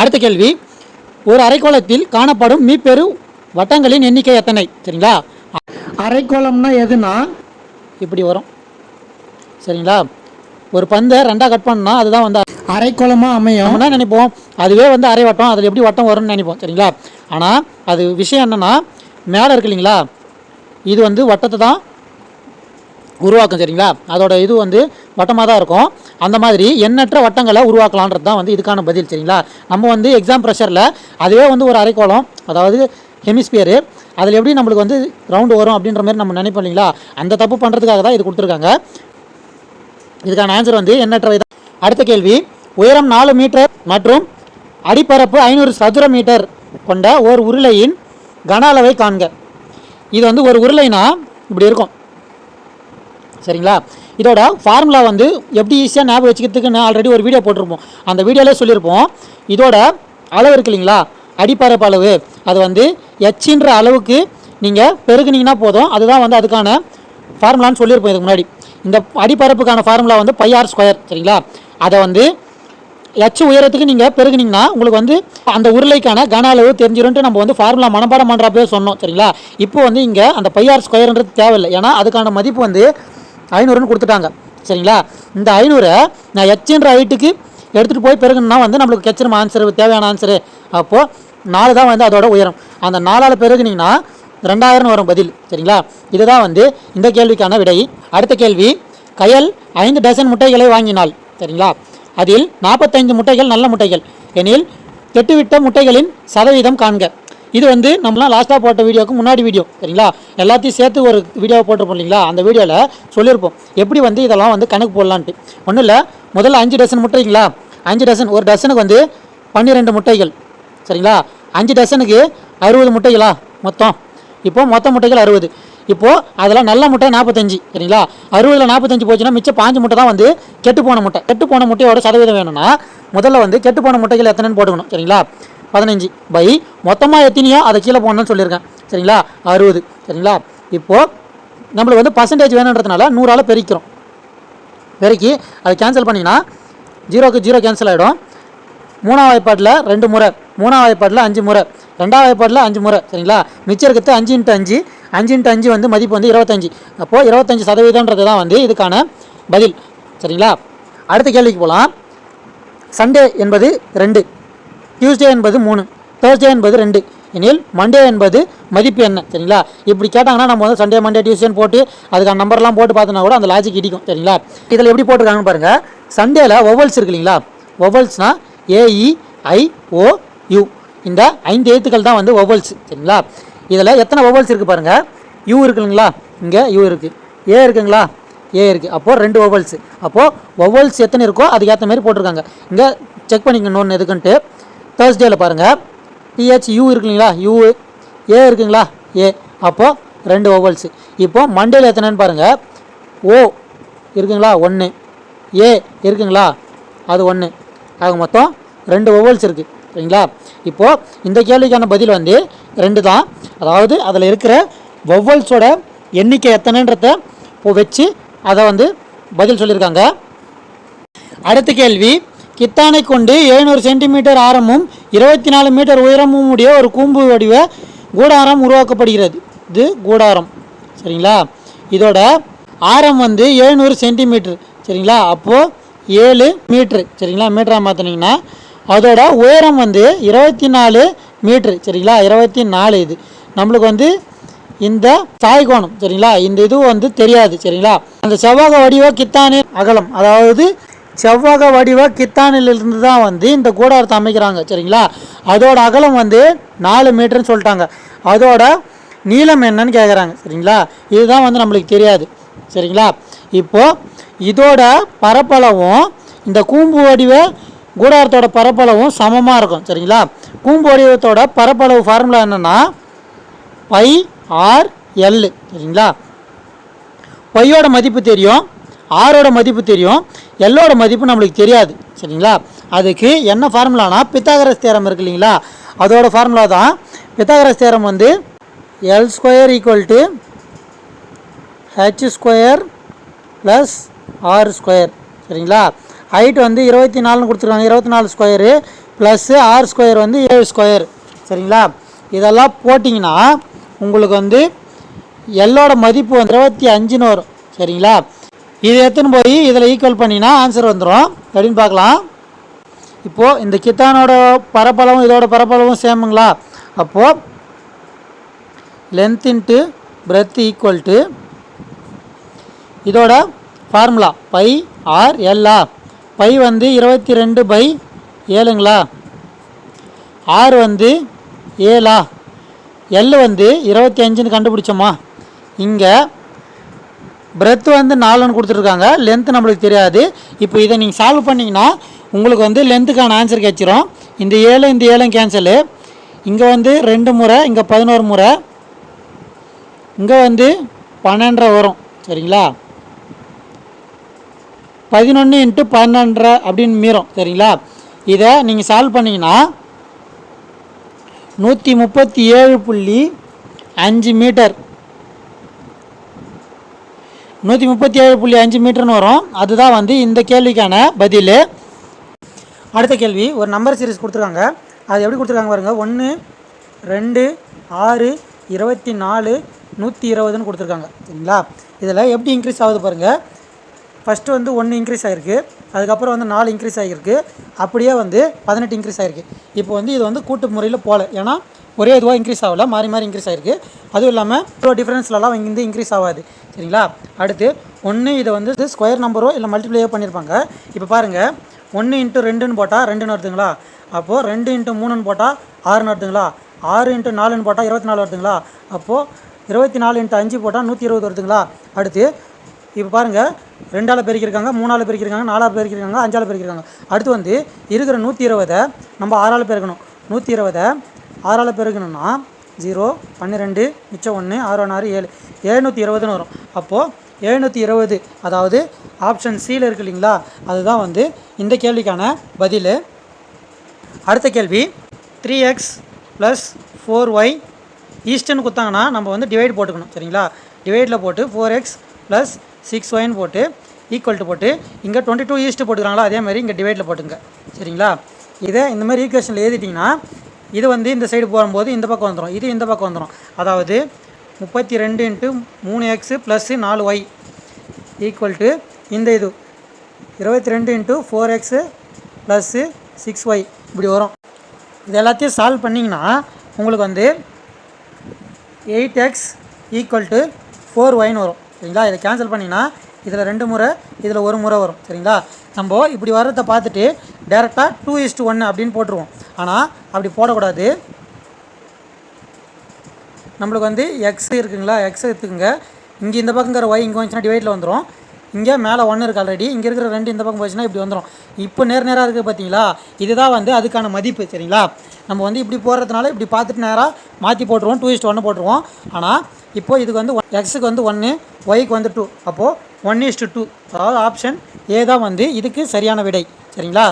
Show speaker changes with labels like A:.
A: அடுத்த கேள்வி. ஒரு அரைக்கோளத்தில் காணப்படும் மீப்பெரு வட்டங்களின் எண்ணிக்கை எத்தனை? சரிங்களா?
B: அரைக்கோளம்னா எதுனா?
A: இப்படி வரும். சரிங்களா? ஒரு பந்தை ரெண்டாக கட் பண்ணா அதுதான் வந்து
B: அரைக்கோளமா அமையும்?
A: என்ன நினைப்போம்? அதுவே வந்து அரை வட்டம் அதில் எப்படி வட்டம் வரும்னு நினைப்போம். சரிங்களா? ஆனால் அது விஷயம் என்னென்னா மேலே இருக்கு இல்லைங்களா? இது வந்து வட்டத்தை தான் உருவாக்கும் சரிங்களா? அதோட இது வந்து வட்டமாக தான் இருக்கும். அந்த மாதிரி எண்ணற்ற வட்டங்களை உருவாக்கலான்றது தான் வந்து இதுக்கான பதில் சரிங்களா? நம்ம வந்து எக்ஸாம் ப்ரெஷரில் அதுவே வந்து ஒரு அரைக்கோளம் அதாவது ஹெமிஸ்பியரு அதில் எப்படி நம்மளுக்கு வந்து ரவுண்டு வரும் அப்படின்ற மாதிரி நம்ம நினைப்போம் இல்லைங்களா? அந்த தப்பு பண்ணுறதுக்காக தான் இது கொடுத்துருக்காங்க. இதுக்கான ஆன்சர் வந்து எண்ணற்றவை தான். அடுத்த கேள்வி உயரம் நாலு மீட்டர் மற்றும் அடிப்பரப்பு ஐநூறு சதுர மீட்டர் கொண்ட ஒரு உருளையின் கன அளவை காண்க. இது வந்து ஒரு உருளைனா இப்படி இருக்கும். சரிங்களா? இதோட ஃபார்முலா வந்து எப்படி ஈஸியாக ஞாபகம் வச்சுக்கிறதுக்குன்னு ஆல்ரெடி ஒரு வீடியோ போட்டிருப்போம். அந்த வீடியோலே சொல்லியிருப்போம். இதோட அளவு இருக்கு இல்லைங்களா? அடிப்பரப்பு அளவு. அது வந்து எச்சின்ற அளவுக்கு நீங்கள் பெருகுனீங்கன்னா போதும். அதுதான் வந்து அதுக்கான ஃபார்முலான்னு சொல்லியிருப்போம் இதுக்கு முன்னாடி. இந்த அடிப்பரப்புக்கான ஃபார்முலா வந்து பை ஆர் ஸ்கொயர் சரிங்களா? அதை வந்து எச் உயரத்துக்கு நீங்கள் பெருகுனீங்கன்னா உங்களுக்கு வந்து அந்த உருளைக்கான கன அளவு தெரிஞ்சிரும்ட்டு நம்ம வந்து ஃபார்முலா மனப்பாடம் பண்ணுறப்பவே சொன்னோம் சரிங்களா? இப்போ வந்து இங்கே அந்த பையார் ஸ்கொயர்ன்றது தேவையில்லை. ஏன்னா அதுக்கான மதிப்பு வந்து ஐநூறுன்னு கொடுத்துட்டாங்க. சரிங்களா? இந்த ஐநூறை நான் எச்ன்ற ஹைட்டுக்கு எடுத்துகிட்டு போய் பெருகுனா வந்து நம்மளுக்கு கெச்சிரும் ஆன்சர் தேவையான ஆன்சரு அப்போது நாலு தான் வந்து அதோட உயரம். அந்த நாலால் பெருகுனீங்கன்னா ரெண்டாயிரம் வரும் பதில். சரிங்களா? இதுதான் வந்து இந்த கேள்விக்கான விடை. அடுத்த கேள்வி கயல் ஐந்து டசன் முட்டைகளை வாங்கினாள். சரிங்களா? அதில் நாற்பத்தைந்து முட்டைகள் நல்ல முட்டைகள். எனில் கெட்டுவிட்ட முட்டைகளின் சதவீதம் காண்க. இது வந்து நம்மளாம் லாஸ்ட்டாக போட்ட வீடியோக்கு முன்னாடி வீடியோ சரிங்களா? எல்லாத்தையும் சேர்த்து ஒரு வீடியோ போட்டிருப்போம் இல்லைங்களா? அந்த வீடியோவில் சொல்லியிருப்போம். எப்படி வந்து இதெல்லாம் வந்து கணக்கு போடலான்ட்டு. ஒன்றும் இல்லை முதல்ல அஞ்சு டசன் முட்டைங்களா அஞ்சு டசன் ஒரு டசனுக்கு வந்து பன்னிரெண்டு முட்டைகள் சரிங்களா? அஞ்சு டசனுக்கு அறுபது முட்டைகளா மொத்தம்? இப்போது மொத்த முட்டைகள் அறுபது. இப்போது அதெல்லாம் நல்ல முட்டை நாற்பத்தஞ்சு சரிங்களா? அறுபதில் நாற்பத்தஞ்சு போச்சுன்னா மிச்சம் பாஞ்சு முட்டை தான் வந்து கெட்டு போன முட்டை. கெட்டு போன முட்டையோட சதவீதம் வேணும்னா முதல்ல வந்து கெட்டு போன முட்டைகள் எத்தனைன்னு போட்டுக்கணும் சரிங்களா? பதினஞ்சு பை. மொத்தமாக எத்தனையோ? அதை கீழே போடணும்னு சொல்லியிருக்கேன். சரிங்களா? அறுபது. சரிங்களா? இப்போது நம்மளுக்கு வந்து பர்சன்டேஜ் வேணுன்றதுனால நூறால் பெருக்கிறோம். பெருக்கி அதை கேன்சல் பண்ணிங்கன்னா ஜீரோக்கு ஜீரோ கேன்சல் ஆகிடும் மூணாம் வாய்ப்பாட்டில் ரெண்டு முறை. மூணாம் வாய்ப்பாட்டில் அஞ்சு முறை. ரெண்டாவது வாய்ப்பாட்டில் அஞ்சு முறை. சரிங்களா? மிச்சம் இருக்கிறது அஞ்சு இன்ட்டு அஞ்சு. அஞ்சு இன்ட்டு அஞ்சு வந்து மதிப்பு வந்து இருபத்தஞ்சி. அப்போது இருபத்தஞ்சு சதவீதம்ன்றது தான் வந்து இதுக்கான பதில். சரிங்களா? அடுத்த கேள்விக்கு போகலாம். சண்டே என்பது ரெண்டு. டியூஸ்டே என்பது மூணு தேர்ஸ்டே என்பது ரெண்டு. எனில் மண்டே என்பது மதிப்பு என்ன சரிங்களா? இப்படி கேட்டாங்கன்னா நம்ம வந்து சண்டே மண்டே டியூஸ்டேன்னு போட்டு அதுக்கான நம்பர்லாம் போட்டு பார்த்தோன்னா கூட அந்த லாஜிக் இடிக்கும் சரிங்களா? இதில் எப்படி போட்டிருக்காங்கன்னு பாருங்கள் சண்டேல ஒவல்ஸ் இருக்கு இல்லைங்களா? ஒவல்ஸ்னா ஏஇ ஐ ஓ யு இந்த ஐந்து எழுத்துக்கள் தான் வந்து ஒவல்ஸ் சரிங்களா? இதில் எத்தனை ஒவல்ஸ் இருக்குது பாருங்கள் யூ இருக்குங்களா இங்கே யூ இருக்குது ஏ இருக்குங்களா ஏ இருக்குது அப்போது ரெண்டு ஒவல்ஸ் அப்போது ஒவல்ஸ் எத்தனை இருக்கோ அதுக்கேற்ற மாதிரி போட்டிருக்காங்க. இங்கே செக் பண்ணிக்கணும் எதுக்குன்ட்டு தேர்ஸ்டேயில் பாருங்கள் டிஹெச் யூ இருக்குங்களா? யூ ஏ இருக்குங்களா? ஏ அப்போது ரெண்டு ஓவல்ஸு இப்போது மண்டேல எத்தனைன்னு பாருங்கள் ஓ இருக்குங்களா? ஒன்று ஏ இருக்குங்களா? அது ஒன்று ஆக மொத்தம் ரெண்டு ஓவல்ஸ் இருக்குது சரிங்களா? இப்போது இந்த கேள்விக்கான பதில் வந்து ரெண்டு தான். அதாவது அதில் இருக்கிற ஒவ்வொல்ஸோட எண்ணிக்கை எத்தனைன்றத வச்சு அதை வந்து பதில் சொல்லியிருக்காங்க. அடுத்த கேள்வி. கித்தானை கொண்டு எழுநூறு சென்டிமீட்டர் ஆரமும் இருபத்தி நாலு மீட்டர் உயரமும் உடைய ஒரு கூம்பு வடிவ கூடாரம் உருவாக்கப்படுகிறது. இது கூடாரம். சரிங்களா? இதோட ஆரம் வந்து எழுநூறு சென்டிமீட்டர். சரிங்களா? அப்போது ஏழு மீட்ரு சரிங்களா? மீட்டராக மாற்றினீங்கன்னா அதோட உயரம் வந்து இருபத்தி நாலு மீட்ரு சரிங்களா? இருபத்தி நாலு இது. நம்மளுக்கு வந்து இந்த சாய்கோணம் சரிங்களா? இந்த இது வந்து தெரியாது. சரிங்களா? அந்த செவ்வக வடிவ கித்தானின் அகலம். அதாவது செவ்வக வடிவ கித்தானிலிருந்து தான் வந்து இந்த கூடாரத்தை அமைக்கிறாங்க சரிங்களா? அதோட அகலம் வந்து நாலு மீட்டர்னு சொல்லிட்டாங்க. அதோட நீளம் என்னன்னு கேட்குறாங்க சரிங்களா? இதுதான் வந்து நம்மளுக்கு தெரியாது சரிங்களா? இப்போது இதோட பரப்பளவும் இந்த கூம்பு வடிவ கூடாரத்தோட பரப்பளவும் சமமாக இருக்கும் சரிங்களா? கூம்பு வடிவத்தோட பரப்பளவு ஃபார்முலா என்னென்னா பை ஆர் எல் சரிங்களா? பையோட மதிப்பு தெரியும். ஆரோட மதிப்பு தெரியும் எல்லோட மதிப்பு நம்மளுக்கு தெரியாது சரிங்களா? அதுக்கு என்ன ஃபார்முலானா பித்தாகரஸ் தேரம் இருக்கு இல்லைங்களா? அதோட ஃபார்முலா தான் பித்தாகரஸ் தேரம் வந்து L square equal to H square plus R square சரிங்களா? ஹைட் வந்து இருபத்தி நாலுன்னு கொடுத்துருக்காங்க இருபத்தி நாலு ஸ்கொயரு ப்ளஸ்ஸு ஆர் ஸ்கொயர் வந்து ஏழு ஸ்கொயர் சரிங்களா? இதெல்லாம் போட்டிங்கன்னா உங்களுக்கு வந்து எல்லோட மதிப்பு வந்து இருபத்தி அஞ்சுன்னு வரும் சரிங்களா? இதை எடுத்துன்னு போய் இதில் ஈக்குவல் பண்ணினா ஆன்சர் வந்துடும் அப்படின்னு பார்க்கலாம். இப்போது இந்த கித்தானோட பரப்பளவும் இதோட பரப்பளவும் சேமுங்களா அப்போது length into breadth equal to இதோட ஃபார்முலா பை ஆர் எல்லா பை வந்து இருபத்தி ரெண்டு பை ஏழுங்களா? ஆர் வந்து ஏழா? எல் வந்து இருபத்தி அஞ்சுன்னு கண்டுபிடிச்சோமா? இங்கே பிரெத் வந்து நாலுன்னு கொடுத்துருக்காங்க லென்த் நம்மளுக்கு தெரியாது. இப்போ இதை நீங்கள் சால்வ் பண்ணிங்கன்னா உங்களுக்கு வந்து லென்த்துக்கான ஆன்சர் கிடச்சிரும் இந்த ஏழு இந்த ஏழும் கேன்சலு இங்கே வந்து ரெண்டு முறை இங்கே பதினோரு முறை. இங்கே வந்து பன்னெண்டரை வரும். சரிங்களா? பதினொன்று இன்ட்டு பன்னெண்டரை அப்படின்னு மீறும். சரிங்களா? இதை நீங்கள் சால்வ் பண்ணிங்கன்னா நூற்றி முப்பத்தி ஏழு புள்ளி அஞ்சு மீட்டர் நூற்றி முப்பத்தி ஏழு புள்ளி அஞ்சு மீட்டர்னு வரும். அதுதான் வந்து இந்த கேள்விக்கான பதில். அடுத்த கேள்வி ஒரு நம்பர் சீரிஸ் கொடுத்துருக்காங்க. அது எப்படி கொடுத்துருக்காங்க பாருங்கள் ஒன்று ரெண்டு ஆறு இருபத்தி நாலு நூற்றி இருபதுன்னு கொடுத்துருக்காங்க. சரிங்களா? இதில் எப்படி இன்க்ரீஸ் ஆகுது பாருங்கள் ஃபஸ்ட்டு வந்து ஒன்று இன்க்ரீஸ் ஆகிருக்கு அதுக்கப்புறம் வந்து நாலு இன்க்ரீஸ் ஆகிருக்கு அப்படியே வந்து பதினெட்டு இன்க்ரீஸ் ஆகிருக்கு இப்போ வந்து இது வந்து கூட்டு முறையில் போகல ஏன்னா ஒரே இதுவாக இன்க்ரீஸ் ஆகல. மாறி மாறி இன்க்ரீஸ் ஆகிருக்கு அதுவும் இல்லாமல் இவ்வளோ டிஃப்ரென்ஸ்லலாம் இங்கே இன்க்ரீஸ் ஆகாது. சரிங்களா? அடுத்து ஒன்று இதை வந்து ஸ்கொயர் நம்பரோ இல்லை மல்டிப்ளையோ பண்ணியிருப்பாங்க இப்போ பாருங்கள் ஒன்று இன்ட்டு ரெண்டுன்னு போட்டால் ரெண்டுன்னு வருதுங்களா? அப்போது ரெண்டு இன்ட்டு மூணுன்னு போட்டால் ஆறுன்னு வருதுங்களா? ஆறு இன்ட்டு நாலுன்னு போட்டால் இருபத்தி நாலு வருதுங்களா? அப்போது இருபத்தி நாலு இன்ட்டு அஞ்சு போட்டால் நூற்றி இருபது வருதுங்களா? அடுத்து இப்போ பாருங்கள் ரெண்டால் பெருக்கியிருக்காங்க மூணால் பெருக்கியிருக்காங்க நாலால் பெருக்கியிருக்காங்க அஞ்சால் பெருக்கியிருக்காங்க. அடுத்து வந்து இருக்கிற நூற்றி இருபதை நம்ம ஆறால் பெருக்கணும். நூற்றி இருபதை ஆறால் பெருக்கணும்னா ஜீரோ பன்னிரெண்டு மிச்சம் ஒன்று ஆறு ஒன்று ஆறு ஏழு. எழுநூற்றி இருபதுன்னு வரும். அப்போது எழுநூற்றி இருபது அதாவது ஆப்ஷன் சியில் இருக்கு இல்லைங்களா? அதுதான் வந்து இந்த கேள்விக்கான பதில். அடுத்த கேள்வி three X plus four Y ஈஸ்ட்னு கொடுத்தாங்கன்னா நம்ம வந்து டிவைட் போட்டுக்கணும் சரிங்களா? டிவைடில் போட்டு ஃபோர் எக்ஸ் ப்ளஸ் சிக்ஸ் ஒய்னு போட்டு ஈக்குவல் டு போட்டு இங்கே டுவெண்ட்டி டூ ஈஸ்ட்டு போட்டுக்கிறாங்களா? அதே மாதிரி இங்கே டிவைடில் போட்டுங்க சரிங்களா? இதை இந்த மாதிரி ஈக்குவேஷனில் எழுதிட்டிங்கன்னா இது வந்து இந்த சைடு போகும்போது இந்த பக்கம் வந்துடும் இது இந்த பக்கம் வந்துடும் அதாவது முப்பத்தி ரெண்டு இன்ட்டு மூணு எக்ஸு ப்ளஸ்ஸு நாலு ஒய் ஈக்குவல் டு இந்த இது. இருபத்தி ரெண்டு into four X plus six Y இப்படி வரும். இது எல்லாத்தையும் சால்வ் பண்ணிங்கன்னா உங்களுக்கு வந்து eight X equal to four ஒய்னு வரும். சரிங்களா? இதை கேன்சல் பண்ணிங்கன்னா இதில் ரெண்டு முறை இதில் ஒரு முறை வரும். சரிங்களா? நம்ம இப்படி வர்றதை பார்த்துட்டு டேரெக்டாக டூ இஸ்ட்டு ஒன்று அப்படின்னு போட்டுருவோம். ஆனால் அப்படி போடக்கூடாது. நம்மளுக்கு வந்து எக்ஸ் இருக்குங்களா? எக்ஸ் எடுத்துக்கோங்க. இங்கே இந்த பக்கங்கிற ஒய் இங்கே வந்துச்சுன்னா டிவைட்டில் வந்துடும் இங்கே மேலே ஒன்று இருக்குது ஆல்ரெடி இங்கே இருக்கிற ரெண்டு இந்த பக்கம் போச்சுன்னா இப்படி வந்துடும் இப்போ நேர் நேராக இருக்குது பார்த்தீங்களா இதுதான் வந்து அதுக்கான மதிப்பு சரிங்களா? நம்ம வந்து இப்படி போடுறதுனால இப்படி பார்த்துட்டு நேராக மாற்றி போட்டுருவோம். டூ இஸ்ட் ஒன்று போட்டுருவோம். ஆனால் இப்போது இதுக்கு வந்து எக்ஸுக்கு வந்து ஒன்று ஒய்க்கு வந்து டூ அப்போது ஒன் இஸ்ட்டு டூ அதாவது ஆப்ஷன் ஏ தான் வந்து இதுக்கு சரியான விடை. சரிங்களா?